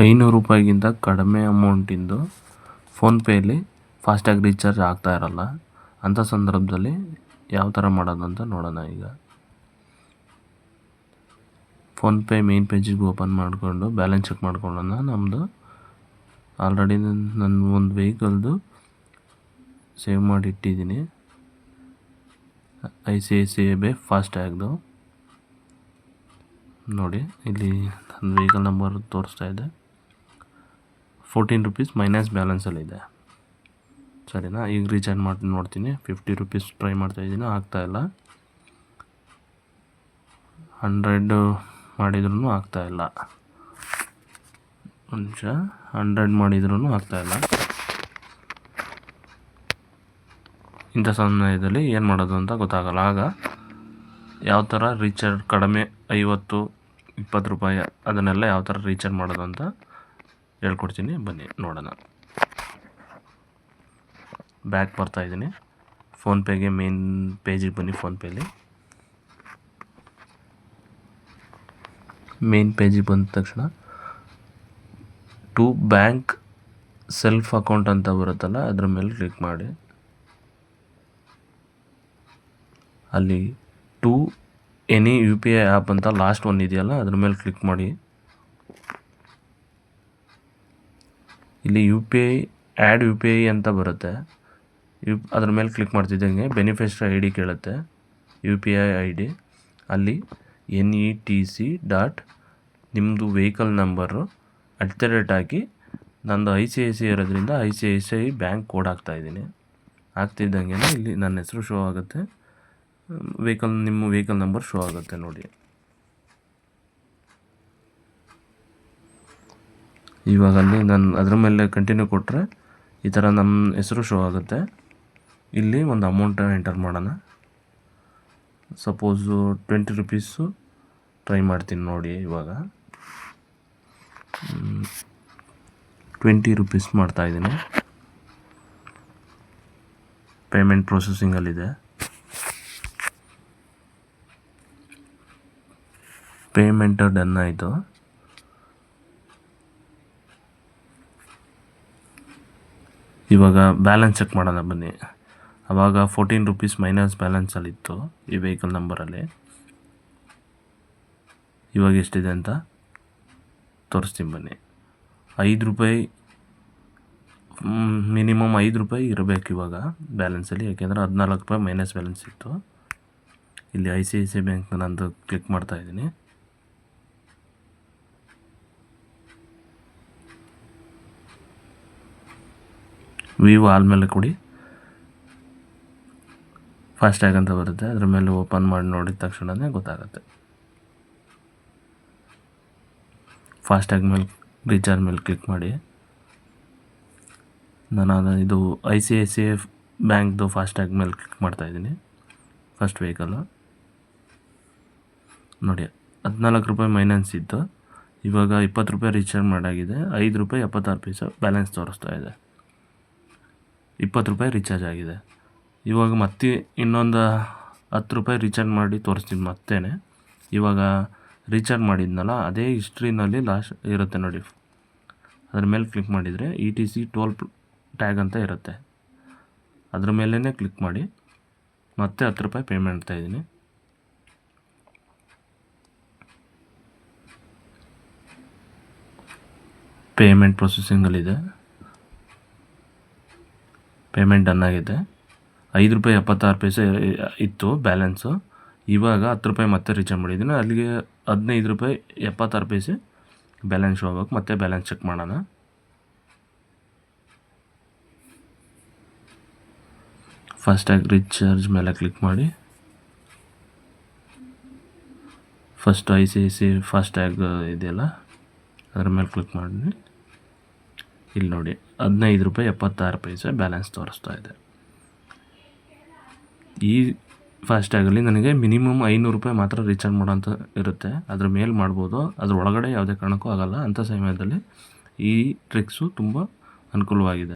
ಐನೂರು ರೂಪಾಯಿಗಿಂತ ಕಡಿಮೆ ಅಮೌಂಟಿಂದು ಫೋನ್ಪೇಲಿ ಫಾಸ್ಟ್ಯಾಗ್ ರೀಚಾರ್ಜ್ ಆಗ್ತಾ ಇರಲ್ಲ. ಅಂಥ ಸಂದರ್ಭದಲ್ಲಿ ಯಾವ ಥರ ಮಾಡೋದು ಅಂತ ನೋಡೋಣ ಈಗ. ಫೋನ್ಪೇ ಮೇನ್ ಪೇಜಿಗೆ ಓಪನ್ ಮಾಡಿಕೊಂಡು ಬ್ಯಾಲೆನ್ಸ್ ಚೆಕ್ ಮಾಡ್ಕೊಳ್ಳೋಣ. ನಮ್ಮದು ಆಲ್ರೆಡಿ ನನ್ನ ಒಂದು ವೆಹಿಕಲ್ದು ಸೇವ್ ಮಾಡಿ ಇಟ್ಟಿದ್ದೀನಿ I C I C I ಬೇ ಫಾಸ್ಟ್ಯಾಗ್ದು. ನೋಡಿ, ಇಲ್ಲಿ ನನ್ನ ವೆಹಿಕಲ್ ನಂಬರ್ ತೋರಿಸ್ತಾ ಇದೆ. ಫೋರ್ಟೀನ್ ರುಪೀಸ್ ಮೈನಸ್ ಬ್ಯಾಲೆನ್ಸಲ್ಲಿದೆ ಸರಿನಾ? ಈಗ ರೀಚಾರ್ಜ್ ಮಾಡಿ, ನೋಡ್ತೀನಿ. ಫಿಫ್ಟಿ ರುಪೀಸ್ ಟ್ರೈ ಮಾಡ್ತಾಯಿದ್ದೀನಿ ಆಗ್ತಾಯಿಲ್ಲ ಹಂಡ್ರೆಡ್ ಮಾಡಿದ್ರೂ ಆಗ್ತಾಯಿಲ್ಲ ಒಂದು ನಿಮಿಷ. ಹಂಡ್ರೆಡ್ ಮಾಡಿದ್ರೂ ಆಗ್ತಾಯಿಲ್ಲ ಇಂಥ ಸಮಯದಲ್ಲಿ ಏನು ಮಾಡೋದು ಅಂತ ಗೊತ್ತಾಗಲ್ಲ. ಆಗ ಯಾವ ಥರ ರೀಚಾರ್ಜ್ ಕಡಿಮೆ ಐವತ್ತು, ಇಪ್ಪತ್ತು ರೂಪಾಯಿ ಅದನ್ನೆಲ್ಲ ಯಾವ ಥರ ರೀಚಾರ್ಜ್ ಮಾಡೋದು ಅಂತ ಹೇಳ್ಕೊಡ್ತೀನಿ, ಬನ್ನಿ ನೋಡೋಣ. ಬ್ಯಾಕ್ ಬರ್ತಾಯಿದ್ದೀನಿ ಫೋನ್ಪೇಗೆ ಮೇನ್ ಪೇಜಿಗೆ ಬನ್ನಿ ಫೋನ್ಪೇಲಿ ಮೇನ್ ಪೇಜಿಗೆ ಬಂದ ತಕ್ಷಣ ಟು ಬ್ಯಾಂಕ್ ಸೆಲ್ಫ್ ಅಕೌಂಟ್ ಅಂತ ಬರುತ್ತಲ್ಲ, ಅದ್ರ ಮೇಲೆ ಕ್ಲಿಕ್ ಮಾಡಿ. ಅಲ್ಲಿ to any U P I app ಅಂತ ಲಾಸ್ಟ್ ಒನ್ ಇದೆಯಲ್ಲ, ಅದ್ರ ಮೇಲೆ ಕ್ಲಿಕ್ ಮಾಡಿ. ಇಲ್ಲಿ U P I add U P I ಅಂತ ಬರುತ್ತೆ. ಯು ಅದ್ರ ಮೇಲೆ ಕ್ಲಿಕ್ ಮಾಡ್ತಿದ್ದಂಗೆ ಬೆನಿಫಿಷರಿ ಐ ಡಿ ಕೇಳುತ್ತೆ. U P I I D ಅಲ್ಲಿ N E T C dot ನಿಮ್ಮದು vehicle number at the rate ಹಾಕಿ ನಂದು ಐ ಸಿ ಐ ಸಿ ಇರೋದ್ರಿಂದ I C I C I bank code ಹಾಕ್ತಾಯಿದ್ದೀನಿ ಹಾಕ್ತಿದ್ದಂಗೆ ಇಲ್ಲಿ ನನ್ನ ಹೆಸರು ಶೋ ಆಗುತ್ತೆ. ವೆಹಿಕಲ್ ನಿಮ್ಮ ವೆಹಿಕಲ್ ನಂಬರ್ ಶೋ ಆಗುತ್ತೆ ನೋಡಿ. ಇವಾಗ ಅಲ್ಲಿ ನಾನು ಅದ್ರ ಮೇಲೆ ಕಂಟಿನ್ಯೂ ಕೊಟ್ಟರೆ ಈ ಥರ ನಮ್ಮ ಹೆಸರು ಶೋ ಆಗುತ್ತೆ. ಇಲ್ಲಿ ಒಂದು ಅಮೌಂಟ್ ಎಂಟರ್ ಮಾಡೋಣ. ಸಪೋಸು ಟ್ವೆಂಟಿ ರುಪೀಸು ಟ್ರೈ ಮಾಡ್ತೀನಿ ನೋಡಿ ಇವಾಗ. ಟ್ವೆಂಟಿ ರುಪೀಸ್ ಮಾಡ್ತಾಯಿದ್ದೀನಿ ಪೇಮೆಂಟ್ ಪ್ರೊಸೆಸಿಂಗಲ್ಲಿದೆ ಪೇಮೆಂಟ್ ಡನ್ ಆಯಿತು. ಇವಾಗ ಬ್ಯಾಲೆನ್ಸ್ ಚೆಕ್ ಮಾಡೋಣ ಬನ್ನಿ. ಆವಾಗ ಫೋರ್ಟೀನ್ ರುಪೀಸ್ ಮೈನಸ್ ಬ್ಯಾಲೆನ್ಸಲ್ಲಿತ್ತು ಈ ವೆಹಿಕಲ್ ನಂಬರಲ್ಲಿ ಇವಾಗ ಎಷ್ಟಿದೆ ಅಂತ ತೋರಿಸ್ತೀನಿ ಬನ್ನಿ. ಐದು ರೂಪಾಯಿ ಮಿನಿಮಮ್ ಐದು ರೂಪಾಯಿ ಇರಬೇಕು ಇವಾಗ ಬ್ಯಾಲೆನ್ಸಲ್ಲಿ ಯಾಕೆಂದರೆ ಹದಿನಾಲ್ಕು ರೂಪಾಯಿ ಮೈನಸ್ ಬ್ಯಾಲೆನ್ಸ್ ಇತ್ತು. ಇಲ್ಲಿ ಐ ಸಿ ಐ ಸಿ ಬ್ಯಾಂಕ್ನ ನಂದು ಕ್ಲಿಕ್ ಮಾಡ್ತಾಯಿದ್ದೀನಿ ವಿವೋ ಮೇಲೆ ಕೊಡಿ ಫಾಸ್ಟ್ಯಾಗ್ ಅಂತ ಬರುತ್ತೆ. ಅದ್ರ ಮೇಲೆ ಓಪನ್ ಮಾಡಿ ನೋಡಿದ ತಕ್ಷಣವೇ ಗೊತ್ತಾಗುತ್ತೆ. ಫಾಸ್ಟ್ಯಾಗ್ ಮೇಲೆ ರೀಚಾರ್ಜ್ ಮೇಲೆ ಕ್ಲಿಕ್ ಮಾಡಿ. ನಾನು ಇದು I C I C I ಬ್ಯಾಂಕ್ದು ಫಾಸ್ಟ್ಯಾಗ್ ಮೇಲೆ ಕ್ಲಿಕ್ ಮಾಡ್ತಾಯಿದ್ದೀನಿ ಫಸ್ಟ್ ವೆಹಿಕಲ್ಲು ನೋಡಿ, ಹದಿನಾಲ್ಕು ರೂಪಾಯಿ ಮೈನಸ್ ಇತ್ತು. ಇವಾಗ ಇಪ್ಪತ್ತು ರೂಪಾಯಿ ರೀಚಾರ್ಜ್ ಮಾಡಾಗಿದೆ. ಐದು ರೂಪಾಯಿ ಎಪ್ಪತ್ತಾರು ಪೈಸೆ ಬ್ಯಾಲೆನ್ಸ್ ತೋರಿಸ್ತಾ ಇದೆ. ಇಪ್ಪತ್ತು ರೂಪಾಯಿ ರೀಚಾರ್ಜ್ ಆಗಿದೆ. ಇವಾಗ ಮತ್ತೆ ಇನ್ನೊಂದು ಹತ್ತು ರೂಪಾಯಿ ರೀಚಾರ್ಜ್ ಮಾಡಿ ತೋರಿಸ್ತೀನಿ ಮತ್ತೆ ಇವಾಗ ರೀಚಾರ್ಜ್ ಮಾಡಿದ್ನಲ್ಲ, ಅದೇ ಹಿಸ್ಟ್ರಿನಲ್ಲಿ ಲಾಸ್ಟ್ ಇರುತ್ತೆ ನೋಡಿ. ಅದ್ರ ಮೇಲೆ ಕ್ಲಿಕ್ ಮಾಡಿದರೆ E T C toll tag ಅಂತ ಇರುತ್ತೆ. ಅದ್ರ ಮೇಲೇ ಕ್ಲಿಕ್ ಮಾಡಿ ಮತ್ತೆ ಹತ್ತು ರೂಪಾಯಿ ಪೇ ಮಾಡ್ತಾಯಿದ್ದೀನಿ ಪೇಮೆಂಟ್ ಪ್ರೊಸೆಸಿಂಗಲ್ಲಿದೆ ಪೇಮೆಂಟ್ ಡನ್ ಆಗಿದೆ. ಐದು ರೂಪಾಯಿ ಎಪ್ಪತ್ತಾರು ಪೈಸೆ ಇತ್ತು ಬ್ಯಾಲೆನ್ಸು ಇವಾಗ ಹತ್ತು ರೂಪಾಯಿ ಮತ್ತೆ ರೀಚಾರ್ಜ್ ಮಾಡಿದ್ದೀನಿ. ಅಲ್ಲಿಗೆ ಹದಿನೈದು ರೂಪಾಯಿ ಎಪ್ಪತ್ತಾರು ಪೈಸೆ ಬ್ಯಾಲೆನ್ಸ್ ಶೋ ಮತ್ತೆ ಬ್ಯಾಲೆನ್ಸ್ ಚೆಕ್ ಮಾಡೋಣ. ಫಸ್ಟಾಗಿ ರೀಚಾರ್ಜ್ ಮೇಲೆ ಕ್ಲಿಕ್ ಮಾಡಿ. First I C I C FASTag ಇದೆಯಲ್ಲ? ಅದ್ರ ಮೇಲೆ ಕ್ಲಿಕ್ ಮಾಡಿ. ಇಲ್ಲಿ ನೋಡಿ, ಹದಿನೈದು ರೂಪಾಯಿ ಎಪ್ಪತ್ತಾರು ಪೈಸೆ ಬ್ಯಾಲೆನ್ಸ್ ತೋರಿಸ್ತಾ ಇದೆ. ಈ ಫಾಸ್ಟ್ಯಾಗಲ್ಲಿ ನನಗೆ ಮಿನಿಮಮ್ ಐನೂರು ರೂಪಾಯಿ ಮಾತ್ರ ರೀಚಾರ್ಜ್ ಮಾಡೋಂಥ ಇರುತ್ತೆ. ಅದ್ರ ಮೇಲೆ ಮಾಡ್ಬೋದು, ಅದ್ರ ಒಳಗಡೆ ಯಾವುದೇ ಕಾರಣಕ್ಕೂ ಆಗೋಲ್ಲ. ಅಂಥ ಸಮಯದಲ್ಲಿ ಈ ಟ್ರಿಕ್ಸು ತುಂಬ ಅನುಕೂಲವಾಗಿದೆ.